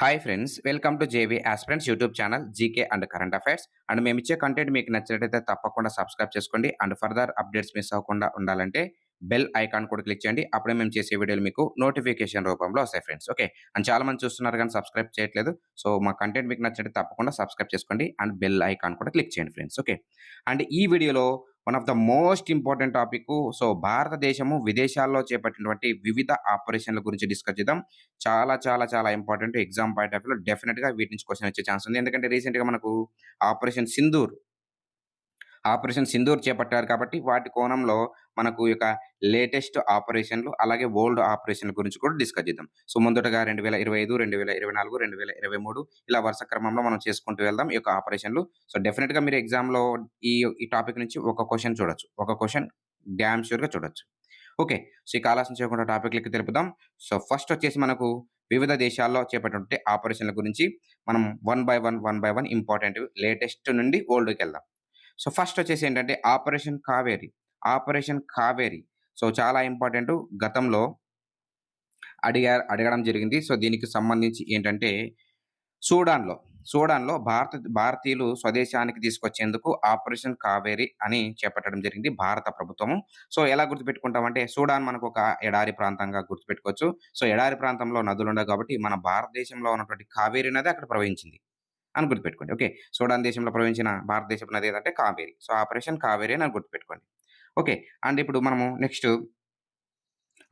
Hi friends welcome to JB aspirants YouTube channel GK and current affairs and మేము ఇచ్చే content మీకు నచ్చినట్లయితే తప్పకుండా సబ్స్క్రైబ్ చేసుకోండి. అండ్ ఫర్దర్ అప్డేట్స్ మిస్ అవ్వకుండా ఉండాలంటే బెల్ ఐకాన్ కూడా క్లిక్ చేయండి. అప్పుడే మేము చేసే వీడియోలు మీకు నోటిఫికేషన్ రూపంలో వస్తాయి ఫ్రెండ్స్ ఓకే అండ్ చాలా మంది చూస్తున్నారు కానీ సబ్స్క్రైబ్ చేయట్లేదు. సో మా కంటెంట్ మీకు నచ్చినట్టు తప్పకుండా సబ్స్క్రైబ్ చేసుకోండి. అండ్ బెల్ ఐకాన్ కూడా క్లిక్ చేయండి ఫ్రెండ్స్ ఓకే అండ్ ఈ వీడియోలో one of the most important topic so భారతదేశము విదేశాల్లో చేపట్టినటువంటి వివిధ ఆపరేషన్ల గురించి డిస్కస్ చేద్దాం. చాలా చాలా చాలా ఇంపార్టెంట్ ఎగ్జామ్ పాయింట్ ఆఫ్ వ్యూలో డెఫినెట్గా వీటి నుంచి క్వశ్చన్ వచ్చే ఛాన్స్ ఉంది. ఎందుకంటే రీసెంట్గా మనకు ఆపరేషన్ సింధూర్ ఆపరేషన్ సింధూర్ చేపట్టారు కాబట్టి వాటి కోణంలో మనకు యొక్క లేటెస్ట్ ఆపరేషన్లు అలాగే ఓల్డ్ ఆపరేషన్ల గురించి కూడా డిస్కస్ చేద్దాం. సో ముందుటగా రెండు వేల ఇరవై ఐదు రెండు వేల ఇరవై నాలుగు రెండు వేల ఇరవై మూడు ఇలా వరుస క్రమంలో మనం చేసుకుంటూ వెళ్దాం ఈ యొక్క ఆపరేషన్లు. సో డెఫినెట్గా మీరు ఎగ్జామ్లో ఈ ఈ టాపిక్ నుంచి ఒక క్వశ్చన్ చూడొచ్చు. ఒక క్వశ్చన్ డ్యామ్ షూర్గా చూడొచ్చు. ఓకే. సో ఈ ఆలస్యం చేయకుండా టాపిక్లకి తెలుపుదాం సో ఫస్ట్ వచ్చేసి మనకు వివిధ దేశాల్లో చేపట్టే ఆపరేషన్ల గురించి మనం one by one one by one important latest నుండి ఓల్డ్కి వెళ్దాం. సో ఫస్ట్ వచ్చేసి ఏంటంటే operation Kaveri operation Kaveri. So చాలా ఇంపార్టెంట్ గతంలో అడిగా అడగడం జరిగింది. సో దీనికి సంబంధించి ఏంటంటే సూడాన్లో సూడాన్లో భారత భారతీయులు స్వదేశానికి తీసుకొచ్చేందుకు ఆపరేషన్ కావేరి అని చేపట్టడం జరిగింది భారత ప్రభుత్వము. సో ఎలా గుర్తుపెట్టుకుంటామంటే సూడాన్ మనకు ఒక ఎడారి ప్రాంతంగా గుర్తుపెట్టుకోవచ్చు. సో ఎడారి ప్రాంతంలో నదులు ఉండవు కాబట్టి మన భారతదేశంలో ఉన్నటువంటి కావేరి నది అక్కడ ప్రవహించింది. అని గుర్తుపెట్టుకోండి. ఓకే. సూడాన్ దేశంలో ప్రవహించిన భారతదేశపు నది ఏదంటే కావేరి. సో ఆపరేషన్ కావేరి అని గుర్తుపెట్టుకోండి. ఓకే. అండ్ ఇప్పుడు మనము next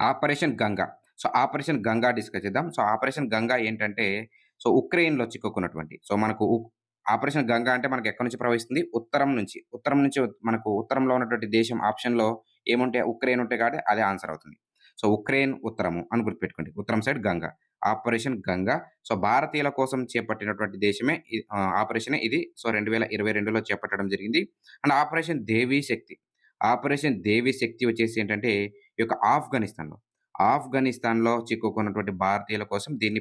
operation Ganga. So operation Ganga discuss చేద్దాం. సో ఆపరేషన్ గంగా ఏంటంటే సో ఉక్రెయిన్లో చిక్కుకున్నటువంటి సో మనకు ఆపరేషన్ గంగా అంటే మనకు ఎక్కడి నుంచి ప్రవహిస్తుంది? ఉత్తరం నుంచి. ఉత్తరం నుంచి మనకు ఉత్తరంలో ఉన్నటువంటి దేశం ఆప్షన్లో ఏముంటే? ఉక్రెయిన్ ఉంటే కాబట్టి అదే ఆన్సర్ అవుతుంది. సో ఉక్రెయిన్ ఉత్తరము అని గుర్తుపెట్టుకోండి. ఉత్తరం side Ganga. Operation Ganga. So భారతీయుల కోసం చేపట్టినటువంటి దేశమే ఇ- ఆపరేషనే ఇది. సో రెండు వేల ఇరవై రెండులో చేపట్టడం జరిగింది. And operation Devi Shakti. Operation Devi Shakti వచ్చేసి ఏంటంటే ఈ యొక్క ఆఫ్ఘనిస్తాన్లో. ఆఫ్ఘనిస్తాన్లో చిక్కుకున్నటువంటి భారతీయుల కోసం దీన్ని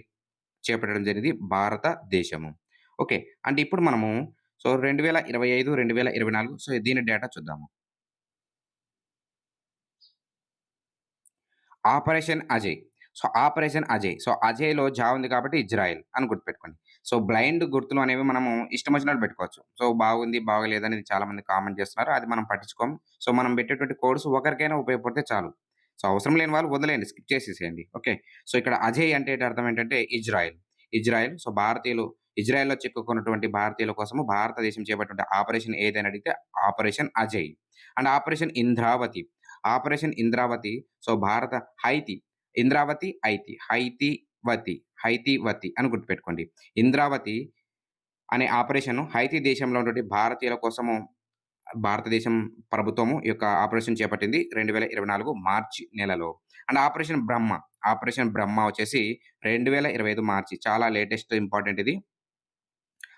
చేపట్టడం జరిగింది భారతదేశము ఓకే. అంటే ఇప్పుడు మనము సో రెండు వేల ఇరవై ఐదు రెండు వేల ఇరవై నాలుగు సో దీని డేటా చూద్దాము. Operation Ajay. So operation Ajay. So అజయ్లో జా ఉంది కాబట్టి ఇజ్రాయెల్ అని గుర్తుపెట్టుకోండి. సో బ్లైండ్ గుర్తులు అనేవి మనము ఇష్టం వచ్చినట్టు పెట్టుకోవచ్చు. సో బాగుంది బాగలేదు అనేది చాలా మంది కామెంట్ చేస్తున్నారు. అది మనం పట్టించుకోం. సో మనం పెట్టేటువంటి కోడ్స్ ఒకరికైనా ఉపయోగపడితే చాలు. సో అవసరం లేని వాళ్ళు వదిలేయండి. స్కిప్ చేసేసేయండి. ఓకే? సో ఇక్కడ అజయ్ అంటే ఏంటి అర్థం ఏంటంటే ఇజ్రాయెల్. ఇజ్రాయెల్ సో భారతీయులు ఇజ్రాయెల్లో చిక్కుకున్నటువంటి భారతీయుల కోసము భారతదేశం చేపట్టిన ఆపరేషన్ ఏదైనా అడిగితే operation Ajay. And operation Indravati. Operation Indravati so భారత హైతి. ఇంద్రావతి ఐతి. హైతి వతి. హైతి వతి అని గుర్తుపెట్టుకోండి. ఇంద్రావతి అనే ఆపరేషన్ హైతి దేశంలో ఉన్నటువంటి భారతీయుల కోసము భారతదేశం ప్రభుత్వము ఈ యొక్క ఆపరేషన్ చేపట్టింది రెండు వేల ఇరవై నాలుగు మార్చి నెలలో. And operation Brahma operation Brahma వచ్చేసి రెండు వేల ఇరవై ఐదు మార్చి. చాలా లేటెస్ట్ ఇంపార్టెంట్ ఇది.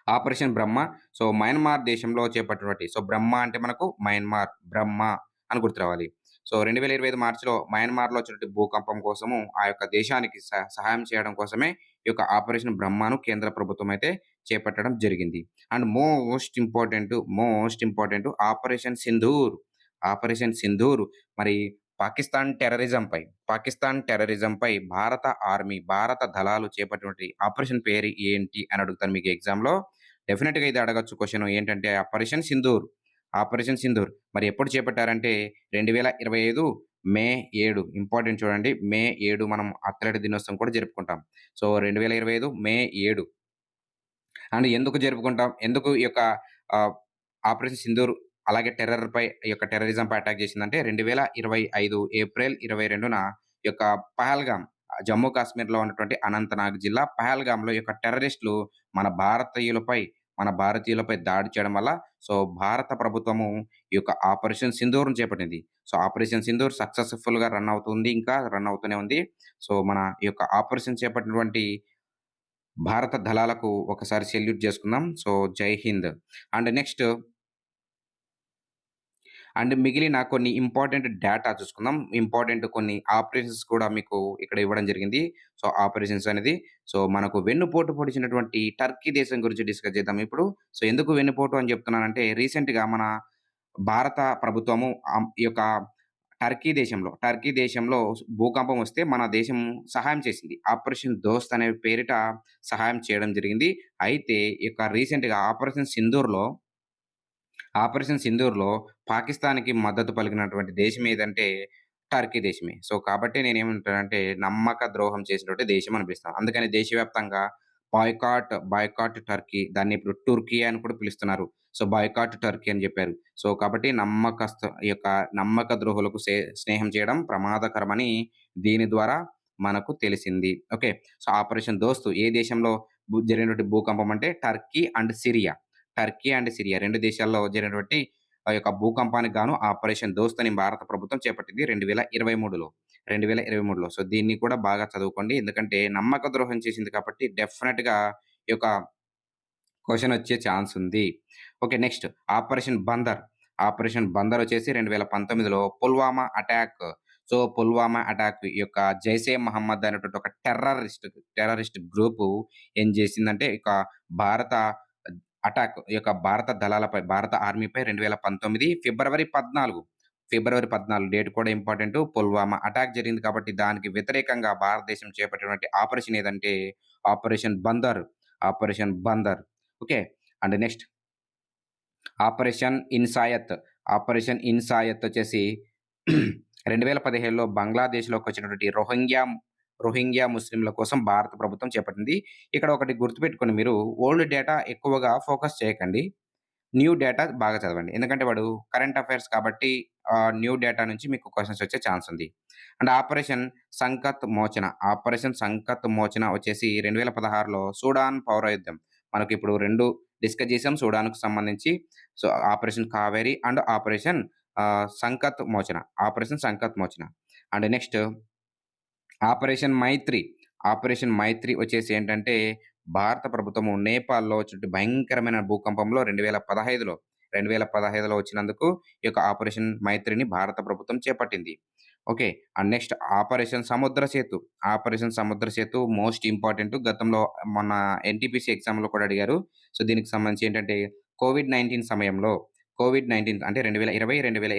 ఆపరేషన్ బ్రహ్మ. సో మయన్మార్ దేశంలో చేపట్టినటువంటి సో బ్రహ్మ అంటే మనకు మయన్మార్ బ్రహ్మ అని గుర్తు రావాలి సో రెండు వేల ఇరవై ఐదు మార్చిలో మయన్మార్లో వచ్చినటువంటి భూకంపం కోసము ఆ యొక్క దేశానికి సహ- సహాయం చేయడం కోసమే ఈ యొక్క ఆపరేషన్ బ్రహ్మను కేంద్ర ప్రభుత్వం అయితే చేపట్టడం జరిగింది. And most important most important operation Sindoor operation Sindoor. మరి పాకిస్తాన్ టెర్రరిజంపై పాకిస్తాన్ టెర్రరిజం పై భారత ఆర్మీ భారత దళాలు చేపట్టినటువంటి ఆపరేషన్ పేరు ఏంటి అని అడుగుతాను మీకు ఎగ్జామ్లో. డెఫినెట్గా ఇది అడగచ్చు క్వశ్చన్ ఏంటంటే ఆపరేషన్ సింధూర్. ఆపరేషన్ సింధూర్. మరి ఎప్పుడు చేపట్టారంటే రెండు వేల ఇరవై ఐదు మే ఏడు. ఇంపార్టెంట్ చూడండి. మే ఏడు మనం అథ్లెట్ దినోత్సవం కూడా జరుపుకుంటాం. సో రెండు వేల ఇరవై ఐదు మే ఏడు. అండ్ ఎందుకు జరుపుకుంటాం? ఎందుకు ఈ యొక్క ఆపరేషన్ సింధూర్ అలాగే టెర్రర్పై ఈ యొక్క టెర్రరిజంపై అటాక్ చేసిందంటే రెండు వేల ఇరవై ఐదు ఏప్రిల్ ఇరవై రెండున ఈ యొక్క పహల్గామ్ జమ్మూ కాశ్మీర్లో ఉన్నటువంటి అనంతనాగ్ జిల్లా పహల్గాంలో ఈ యొక్క టెర్రరిస్టులు మన భారతీయులపై మన భారతీయులపై దాడి చేయడం వల్ల సో భారత ప్రభుత్వము ఈ యొక్క ఆపరేషన్ సింధూర్ను చేపట్టింది. సో ఆపరేషన్ సింధూర్ సక్సెస్ఫుల్గా రన్ అవుతుంది ఇంకా రన్ అవుతూనే ఉంది. సో మన ఈ యొక్క ఆపరేషన్ చేపట్టినటువంటి భారత దళాలకు ఒకసారి సెల్యూట్ చేసుకుందాం. సో జై హింద్. అండ్ నెక్స్ట్ అండ్ మిగిలిన కొన్ని ఇంపార్టెంట్ డేటా చూసుకుందాం ఇంపార్టెంట్ కొన్ని ఆపరేషన్స్ కూడా మీకు ఇక్కడ ఇవ్వడం జరిగింది సో ఆపరేషన్స్ అనేది సో మనకు వెన్నుపోటు పొడిచినటువంటి టర్కీ దేశం గురించి డిస్కస్ చేద్దాం ఇప్పుడు సో ఎందుకు వెన్నుపోటు అని చెప్తున్నానంటే రీసెంట్గా మన భారత ప్రభుత్వము ఈ యొక్క టర్కీ దేశంలో, టర్కీ దేశంలో భూకంపం వస్తే మన దేశం సహాయం చేసింది. ఆపరేషన్ దోస్త్ అనే పేరిట సహాయం చేయడం జరిగింది. అయితే ఈ యొక్క రీసెంట్‌గా ఆపరేషన్ సింధూర్‌లో ఆపరేషన్ సింధూర్‌లో పాకిస్తాన్‌కి మద్దతు పలికినటువంటి దేశం ఏదంటే టర్కీ దేశమే. సో, కాబట్టి నేనేమంటానంటే నమ్మక ద్రోహం చేసినటువంటి దేశం అనిపిస్తాను. అందుకని దేశవ్యాప్తంగా బాయ్కాట్, బాయ్కాట్ టర్కీ దాన్ని ఇప్పుడు టుర్కీ అని కూడా పిలుస్తున్నారు. సో, బాయ్కాట్ టర్కీ అని చెప్పారు సో, కాబట్టి నమ్మకస్థ ఈ యొక్క నమ్మక ద్రోహులకు స్నేహం చేయడం ప్రమాదకరమని దీని ద్వారా మనకు తెలిసింది. ఓకే. సో, ఆపరేషన్ దోస్తు ఏ దేశంలో జరిగినటువంటి భూకంపం అంటే Turkey and Syria. Turkey and Syria రెండు దేశాల్లో జరిగినటువంటి యొక్క భూకంపానికి గాను ఆపరేషన్ దోస్త్ అని భారత ప్రభుత్వం చేపట్టింది 2023లో. 2023లో. సో, దీన్ని కూడా బాగా చదువుకోండి. ఎందుకంటే నమ్మక ద్రోహం చేసింది కాబట్టి డెఫినెట్గా ఈ యొక్క క్వశ్చన్ వచ్చే ఛాన్స్ ఉంది. Okay. Next operation Bandar. Operation Bandar వచ్చేసి 2019లో Pulwama attack. So, Pulwama attack ఈ యొక్క జైసే మహమ్మద్ అనేటువంటి ఒక టెర్రరిస్ట్, టెర్రరిస్ట్ గ్రూపు ఏం చేసిందంటే ఇక భారత అటాక్ ఈ యొక్క భారత దళాలపై, భారత ఆర్మీపై 2019 ఫిబ్రవరి 14 ఫిబ్రవరి 14 డేట్ కూడా ఇంపార్టెంటు. పుల్వామా అటాక్ జరిగింది కాబట్టి దానికి వ్యతిరేకంగా భారతదేశం చేపట్టినటువంటి ఆపరేషన్ ఏదంటే operation Bandar. Operation Bandar. Okay. And next operation Insayat. Operation Insayat వచ్చేసి రెండు వేల పదిహేడులో బంగ్లాదేశ్లోకి వచ్చినటువంటి రోహింగ్యా రోహింగ్యా ముస్లింల కోసం భారత ప్రభుత్వం చేపట్టింది. ఇక్కడ ఒకటి గుర్తుపెట్టుకుని మీరు ఓల్డ్ డేటా ఎక్కువగా ఫోకస్ చేయకండి. న్యూ డేటా బాగా చదవండి. ఎందుకంటే వాడు కరెంట్ అఫైర్స్ కాబట్టి న్యూ డేటా నుంచి మీకు క్వశ్చన్స్ వచ్చే ఛాన్స్ ఉంది. And operation Sankat Mochana. Operation Sankat Mochana వచ్చేసి 2016లో సూడాన్ పౌర యుద్ధం. మనకిప్పుడు 2 డిస్కస్ చేసాం సూడాన్‌కు సంబంధించి. So, operation Kaveri and operation Sankat Mochana. Operation Sankat Mochana. And next operation Maitri. Operation Maitri వచ్చేసి ఏంటంటే భారత ప్రభుత్వము నేపాల్‌లో వచ్చినటువంటి భయంకరమైన భూకంపంలో 2015లో 2015లో వచ్చినందుకు ఈ యొక్క ఆపరేషన్ మైత్రిని భారత ప్రభుత్వం చేపట్టింది. Okay. And next operation Samudra Setu. Operation Samudra Setu most important. గతంలో మొన్న ఎన్‌టీపీసీ ఎగ్జామ్‌లో కూడా అడిగారు. సో, దీనికి సంబంధించి ఏంటంటే కోవిడ్-19 సమయంలో కోవిడ్-19 అంటే 2020,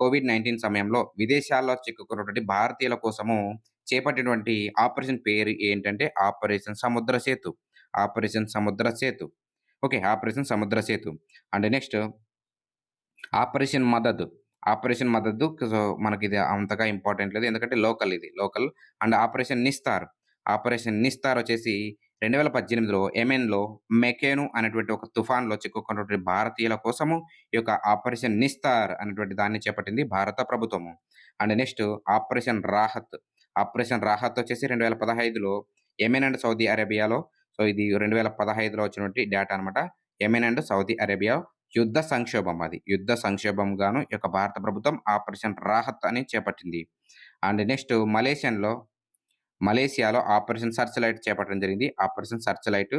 కోవిడ్-19 సమయంలో విదేశాల్లో చిక్కుకున్నటువంటి భారతీయుల కోసము చేపట్టినటువంటి ఆపరేషన్ పేరు ఏంటంటే ఆపరేషన్ సముద్ర సేతు. ఆపరేషన్ సముద్ర Setu. Okay. Operation Samudra Setu. And next operation Madad. Operation మద్దతు సో, మనకిది అంతగా ఇంపార్టెంట్ లేదు. ఎందుకంటే లోకల్ ఇది. Local. And operation Nistar. Operation Nistar వచ్చేసి 2018లో యెమెన్‌లో మెకేను అనేటువంటి ఒక తుఫాన్‌లో చిక్కుకున్నటువంటి భారతీయుల కోసము ఈ యొక్క ఆపరేషన్ నిస్తార్ అనేటువంటి దాన్ని చేపట్టింది భారత ప్రభుత్వము. And next operation Rahat. Operation Rahat వచ్చేసి 2015లో యెమెన్ అండ్ సౌదీ అరేబియాలో సో, ఇది 2015లో వచ్చినటువంటి డేటా అనమాట ఎమెన్ అండ్ సౌదీ అరేబియా యుద్ధ సంక్షోభం అది. యుద్ధ సంక్షోభంగాను ఈ యొక్క భారత ప్రభుత్వం ఆపరేషన్ రాహత్ అని చేపట్టింది. అండ్ నెక్స్ట్ మలేషియన్‌లో మలేషియాలో ఆపరేషన్ సర్చ్ లైట్ చేపట్టడం జరిగింది. Operation search light.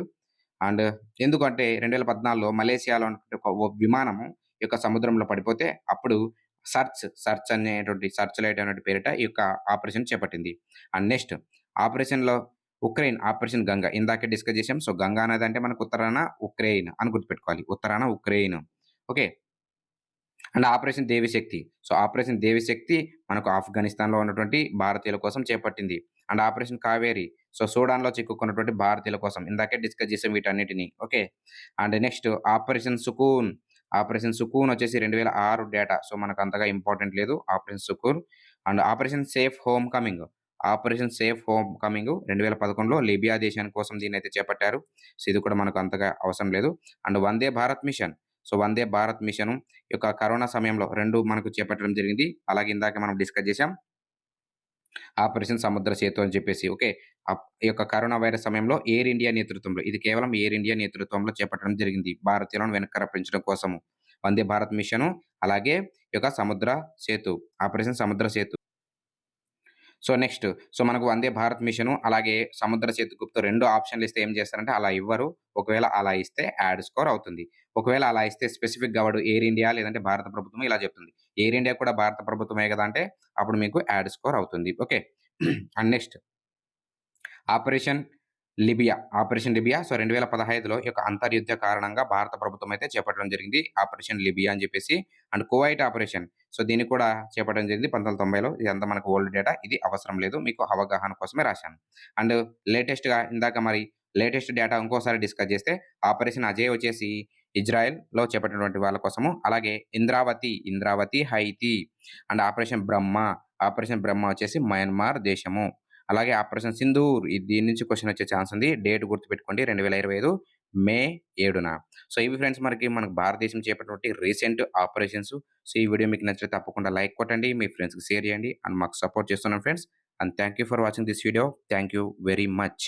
అండ్ ఎందుకంటే 2014లో మలేషియాలో మలేసియాలో ఒక విమానము ఈ యొక్క సముద్రంలో పడిపోతే అప్పుడు సర్చ్, సర్చ్ అనేటువంటి సర్చ్ లైట్ అనే పేరిట ఈ యొక్క ఆపరేషన్ చేపట్టింది. అండ్ నెక్స్ట్ ఆపరేషన్‌లో ఉక్రెయిన్ ఆపరేషన్ గంగా ఇందాకే డిస్కస్ చేసాం. సో, గంగా నదంటే మనకు ఉత్తరాన ఉక్రెయిన్ అని గుర్తుపెట్టుకోవాలి. ఉత్తరాన Ukraine. Okay. And operation Devi Shakti. So, operation Devi Shakti మనకు ఆఫ్ఘనిస్తాన్‌లో ఉన్నటువంటి భారతీయుల కోసం చేపట్టింది. And operation Kaveri. సో, సూడాన్‌లో చిక్కుకున్నటువంటి భారతీయుల కోసం. ఇందాకే డిస్కస్ చేసాం వీటన్నిటిని. Okay. And next operation Sukoon. Operation Sukoon వచ్చేసి 2006 డేటా. సో, మనకు అంతగా ఇంపార్టెంట్ లేదు. Operation Sukoon. And operation safe home coming. Operation safe home coming 2011లో Libya దేశాని కోసం దీన్నైతే చేపట్టారు. సో, ఇది కూడా మనకు అంతగా అవసరం లేదు. And Vande Bharat mission. So, Vande Bharat mission యొక్క కరోనా సమయంలో రెండు మనకు చేపట్టడం జరిగింది. అలాగే ఇందాక మనం డిస్కస్ చేసాం. ఆపరేషన్ సముద్ర సేతు అని చెప్పేసి. ఓకే. ఈ యొక్క కరోనా వైరస్ సమయంలో ఎయిర్ ఇండియా నేతృత్వంలో ఇది కేవలం ఎయిర్ ఇండియా నేతృత్వంలో చేపట్టడం జరిగింది. భారతీయులను వెనక్కి రప్పించడం కోసము. వందే భారత్ మిషను అలాగే ఈ యొక్క సముద్ర Setu. Operation Samudra Setu. So, next so, మనకు వందే భారత్ మిషను అలాగే సముద్ర సేతు గుప్త రెండు ఆప్షన్‌లు ఇస్తే ఏం చేస్తారంటే అలా ఇవ్వరు. ఒకవేళ అలా ఇస్తే యాడ్ స్కోర్ అవుతుంది. ఒకవేళ అలా ఇస్తే స్పెసిఫిక్‌గా వాడు ఎయిర్ ఇండియా లేదంటే భారత ప్రభుత్వం ఇలా చెప్తుంది. ఎయిర్ ఇండియా కూడా భారత ప్రభుత్వమే కదా! అంటే అప్పుడు మీకు యాడ్ స్కోర్ అవుతుంది. Okay. And next operation Libya operation Libya so 2015లో ఈ యొక్క అంతర్యుద్ధ కారణంగా భారత ప్రభుత్వం అయితే చేపట్టడం జరిగింది. ఆపరేషన్ లిబియా అని చెప్పేసి. అండ్ కువైట్ ఆపరేషన్ సో దీన్ని కూడా చేపట్టడం జరిగింది 1990లో. ఇదంతా మనకు ఓల్డ్ డేటా. ఇది అవసరం లేదు. మీకు అవగాహన కోసమే రాశాను. అండ్ లేటెస్ట్‌గా ఇందాక మరి లేటెస్ట్ డేటా ఇంకోసారి డిస్కస్ చేస్తే ఆపరేషన్ అజయ్ వచ్చేసి ఇజ్రాయెల్‌లో చేపట్టినటువంటి వాళ్ళ కోసము. అలాగే Indravati, Indravati Haiti and operation Brahma, operation Brahma వచ్చేసి మయన్మార్ దేశము. అలాగే ఆపరేషన్ సింధూర్ దీని నుంచి క్వశ్చన్ వచ్చే ఛాన్స్ ఉంది. డేట్ గుర్తుపెట్టుకోండి 2025 మే ఏడున సో ఇవి ఫ్రెండ్స్ మనకి మనకు భారతదేశం చేపట్టినటువంటి రీసెంట్ ఆపరేషన్స్. సో ఈ వీడియో మీకు నచ్చితే తప్పకుండా లైక్ కొట్టండి. మీ ఫ్రెండ్స్‌కి షేర్ చేయండి. అండ్ మాకు సపోర్ట్ చేస్తున్నాను friends. And thank you for watching this video. Thank you very much.